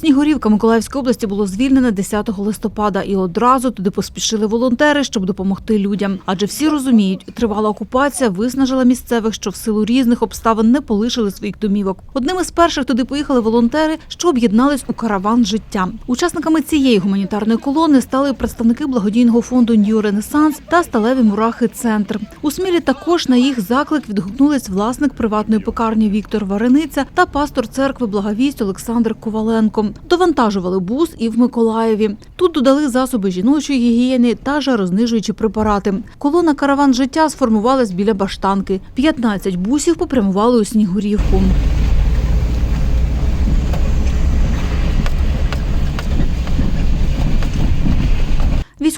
Снігурівка Миколаївської області було звільнене 10 листопада, і одразу туди поспішили волонтери, щоб допомогти людям. Адже всі розуміють, тривала окупація виснажила місцевих, що в силу різних обставин не полишили своїх домівок. Одними з перших туди поїхали волонтери, що об'єднались у караван життя. Учасниками цієї гуманітарної колони стали представники благодійного фонду Нью Ренесанс та сталеві мурахи Центр. У Смілі також на їх заклик відгукнулись власник приватної пекарні Віктор Варениця та пастор церкви Благовість Олександр Коваленко. Довантажували бус і в Миколаєві. Тут додали засоби жіночої гігієни та жарознижуючі препарати. Колона караван життя сформувалась біля баштанки. 15 бусів попрямували у Снігурівку.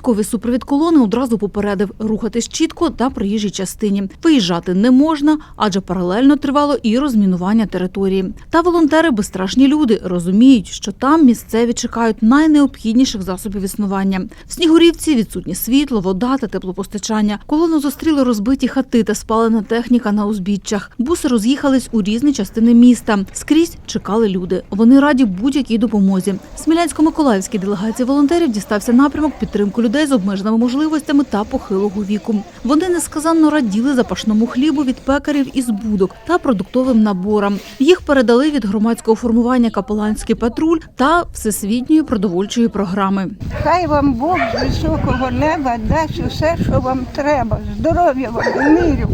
Військовий супровід колони одразу попередив рухатись чітко та проїжджій частині. Виїжджати не можна, адже паралельно тривало і розмінування території. Та волонтери безстрашні люди розуміють, що там місцеві чекають найнеобхідніших засобів існування. В Снігурівці відсутні світло, вода та теплопостачання. Колону зустріли розбиті хати та спалена техніка на узбіччях. Буси роз'їхались у різні частини міста. Скрізь чекали люди. Вони раді будь-якій допомозі. Смілянсько-миколаївській делегації волонтерів дістався напрямок підтримку людей з обмеженими можливостями та похилого віку. Вони несказанно раділи запашному хлібу від пекарів із будок та продуктовим наборам. Їх передали від громадського формування Капеланський патруль та всесвітньої продовольчої програми. Хай вам Бог з високого неба дасть усе, що вам треба. Здоров'я вам і миру.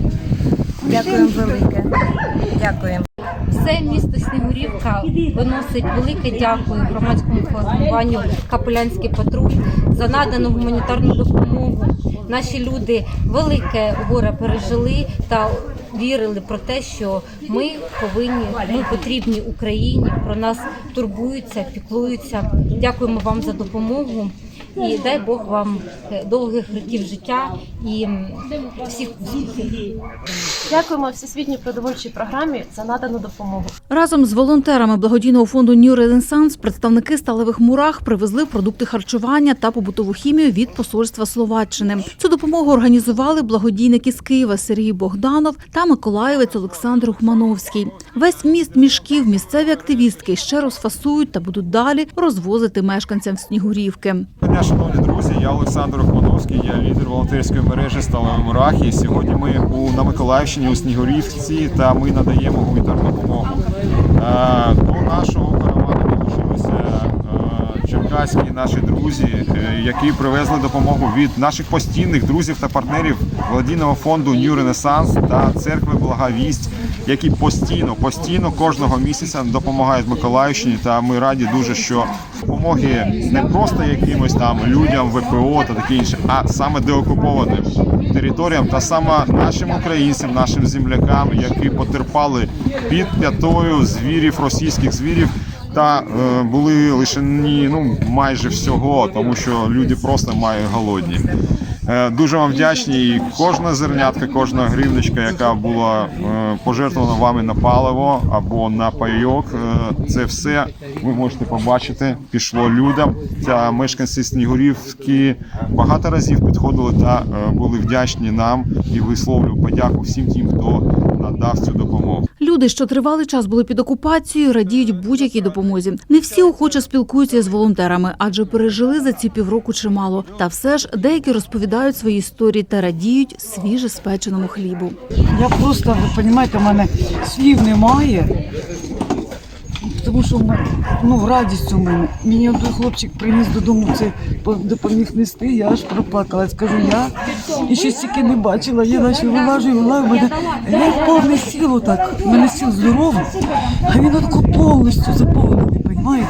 Дякуємо велике. Дякуємо. Все місто Снігурівка виносить велике дякую громадському формуванню Капелянський патруль за надану гуманітарну допомогу. Наші люди велике горе пережили та вірили про те, що ми повинні, ми потрібні Україні. Про нас турбуються, піклуються. Дякуємо вам за допомогу. І дай Бог вам е, довгих років життя і всіх успіхів. Дякуємо всесвітній продовольчій програмі за надану допомогу. Разом з волонтерами благодійного фонду New Renaissance представники сталевих мурах привезли продукти харчування та побутову хімію від посольства Словаччини. Цю допомогу організували благодійники з Києва Сергій Богданов та миколаївець Олександр Ухмановський. Весь міст мішків місцеві активістки ще розфасують та будуть далі розвозити мешканцям Снігурівки. Дня, шановні друзі. Я Олександр Охмановський, я лідер волонтерської мережі Сталеві Мурахи. Сьогодні ми у на Миколаївщині у Снігурівці та ми надаємо гуманітарну допомогу. Е, До нашого каравану долучилися е, черкаські наші друзі, е, які привезли допомогу від наших постійних друзів та партнерів владійного фонду New Renaissance та церкви Благовість, які постійно, постійно кожного місяця допомагають Миколаївщині. Та ми раді дуже, що допомоги не просто якимось там людям, ВПО та таке інше, а саме деокупованим територіям та саме нашим українцям, нашим землякам, які потерпали під п'ятою звірів, російських звірів. Та е, були лишені ну майже всього, тому що люди просто мають голодні. Е, Дуже вам вдячні. І кожна зернятка, кожна гривничка, яка була е, пожертвована вами на паливо або на пайок, е, це все ви можете побачити. Пішло людям. Та мешканці Снігурівки багато разів підходили та були вдячні нам і висловлюю подяку всім тим, хто надав цю допомогу. Люди, що тривалий час були під окупацією, радіють будь-якій допомозі. Не всі охоче спілкуються з волонтерами, адже пережили за ці півроку чимало. Та все ж деякі розповідають свої історії та радіють свіже спеченому хлібу. Я просто, ви розумієте, в мене слів немає. Тому що ну, радість у мене. Мені один хлопчик приніс додому це допоміг нести, я аж проплакала. Скажу, я і щось тільки не бачила. Я наче вилажу, вилажу, мене я повне сіло так, мене сіл здоровий, а він отако повністю заповнений, розумієте?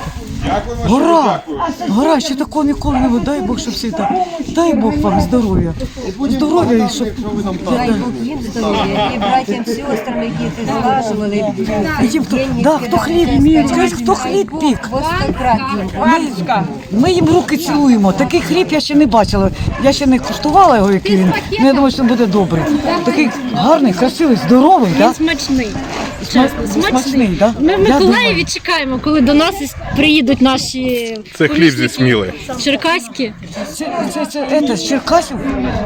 Гора, гора, ще такого ніколи не було. Дай Бог, щоб всі так. Дай Бог вам здоров'я. Здоров'я і щоб Дай Бог їм здоров'я і братям сестрам, які це злажували. Їм хто, да, хто хліб міг, скажіть, хто хліб пік. Ми, ми їм руки цілуємо. Такий хліб я ще не бачила. Я ще не куштувала його, який він. Ну, я думаю, що він буде добрий. Такий гарний, красивий, здоровий, да? Смачний. Сма- смачний, да? Ми в Я Миколаєві чекаємо, коли до нас із- приїдуть наші Це хліб зі Сміли. черкаські. Це, це, це, це, з Черкасів.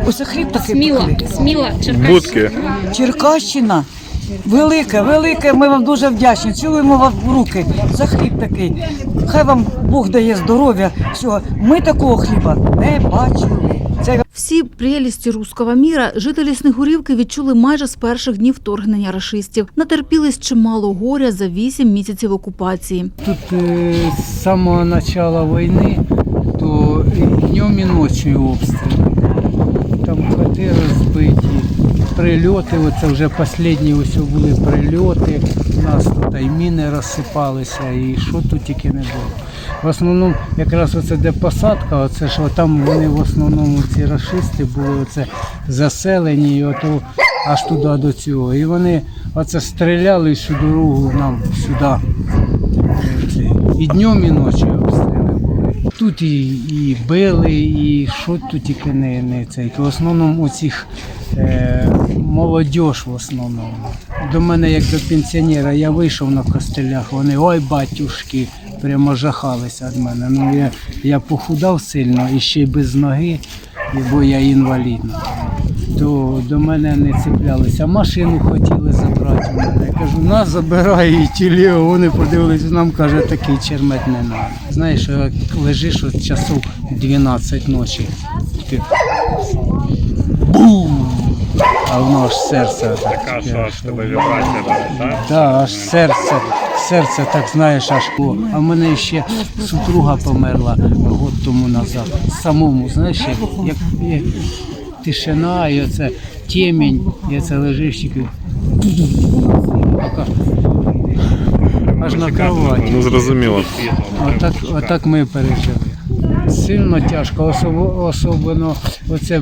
Ось хліб такий Сміла, пекли. сміла, черкаські. Будки. Черкащина. Велике, велике, ми вам дуже вдячні. Цілуємо вас в руки за хліб такий. Хай вам Бог дає здоров'я. Всього. Ми такого хліба не бачили. Всі прелісті руського міра жителі Снігурівки відчули майже з перших днів вторгнення рашистів. Натерпілись чимало горя за вісім місяців окупації. Тут е, з самого початку війни, то і днем і ночі обстріли. Там розбиті, прильоти, оце вже останні ось були прильоти. У нас тут і міни розсипалися, і що тут тільки не було. В основному, якраз оце де посадка, оце що там вони в основному ці рашисти були оце заселені, і ото аж туди до цього. І вони оце стріляли всю дорогу нам сюди. І днем, і ночі обстріли були. Тут і, і били, і що тут тільки не, не цей. В основному оцих молодь в основному. До мене як до пенсіонера, я вийшов на костелях, вони ой батюшки, прямо жахалися від мене. Ну я, я похудав сильно і ще й без ноги, бо я інвалідна. То до мене не цеплялися. Машину хотіли забрати у мене. Я кажу, нас забирай і тіліо. Вони подивились, нам каже, такий чермет не треба. Знаєш, лежиш от часов 12 ночі. Ти... А воно аж серце так. Така, що аж тебе вібрація так? Да, аж серце, серце, так знаєш, аж о. А в мене ще супруга померла год тому назад. Самому, знаєш, як, як, як тишина, і оце темінь, і це лежиш тільки. Аж на кроваті. Ну зрозуміло. Отак, отак ми пережили. Сильно тяжко, особо, особливо оце,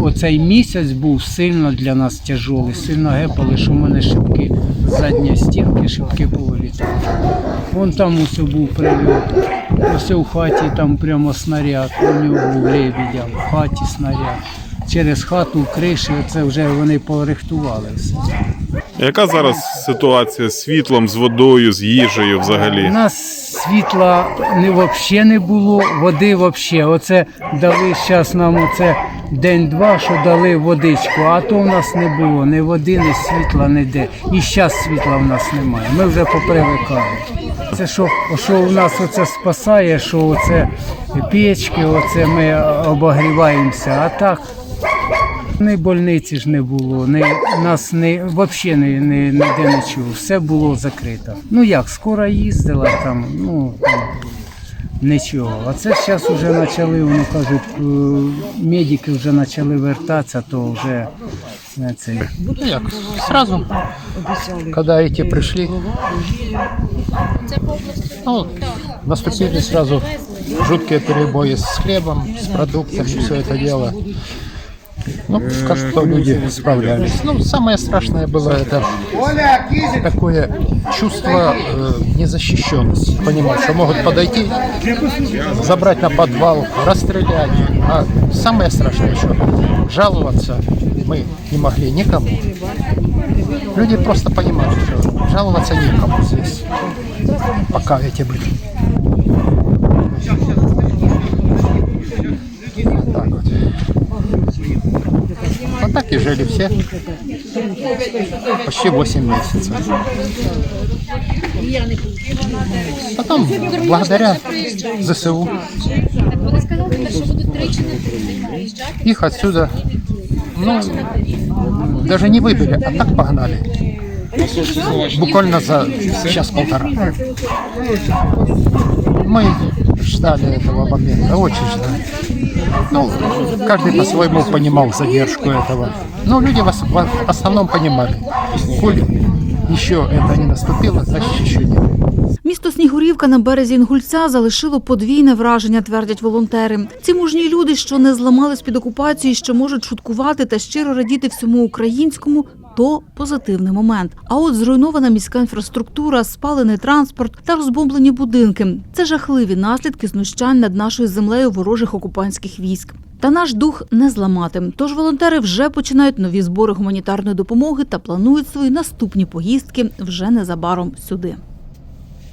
оцей місяць був сильно для нас тяжкий, сильно гепали, що в мене шибки, задня стінки, шибки повилітали. Вон там усе був прильот. Ось у хаті там прямо снаряд, у нього був лебідя, в хаті снаряд. Через хату криші, це вже вони порихтували все. Яка зараз ситуація з світлом, з водою, з їжею У взагалі? нас світла не взагалі не було, води взагалі. Оце дали зараз нам оце день-два, що дали водичку, а то в нас не було ні води, ні світла, ніде. І зараз світла в нас немає. Ми вже попривикали. Це що, що у нас оце спасає, що оце печки, оце ми обогріваємося, а так. Ні больниці ж не було, ні, нас не, взагалі не, не, ніде нічого, все було закрито. Ну як, скоро їздила там, ну нічого. А це зараз вже почали, вони кажуть, е, медики вже почали вертатися, то вже е, цей. Ну як, сразу, когда эти пришли, ну, наступили сразу жуткие перебои с хлебом, с продуктами, все это дело. Ну, скажу, что люди справлялись. Ну, самое страшное было это такое чувство э, незащищенности. Понимать, что могут подойти, забрать на подвал, расстрелять. А самое страшное, что жаловаться мы не могли никому. Люди просто понимали, что жаловаться некому здесь, пока эти были. Так и жили все. Почти 8 месяцев. Потом, благодаря ЗСУ, их отсюда, ну, даже не выбили, а так погнали. Буквально за час-полтора. Мы ждали этого момента, очень ждали. Ну, каждый по-своему понимал задержку этого. Но люди в ос- в основном понимали. Коль еще это не наступило, значит еще нет. Місто Снігурівка на березі Інгульця залишило подвійне враження, твердять волонтери. Ці мужні люди, що не зламались під окупацією, що можуть шуткувати та щиро радіти всьому українському. то позитивний момент. А от зруйнована міська інфраструктура, спалений транспорт та розбомблені будинки це жахливі наслідки знущань над нашою землею ворожих окупантських військ. Та наш дух не зламати. Тож волонтери вже починають нові збори гуманітарної допомоги та планують свої наступні поїздки вже незабаром сюди.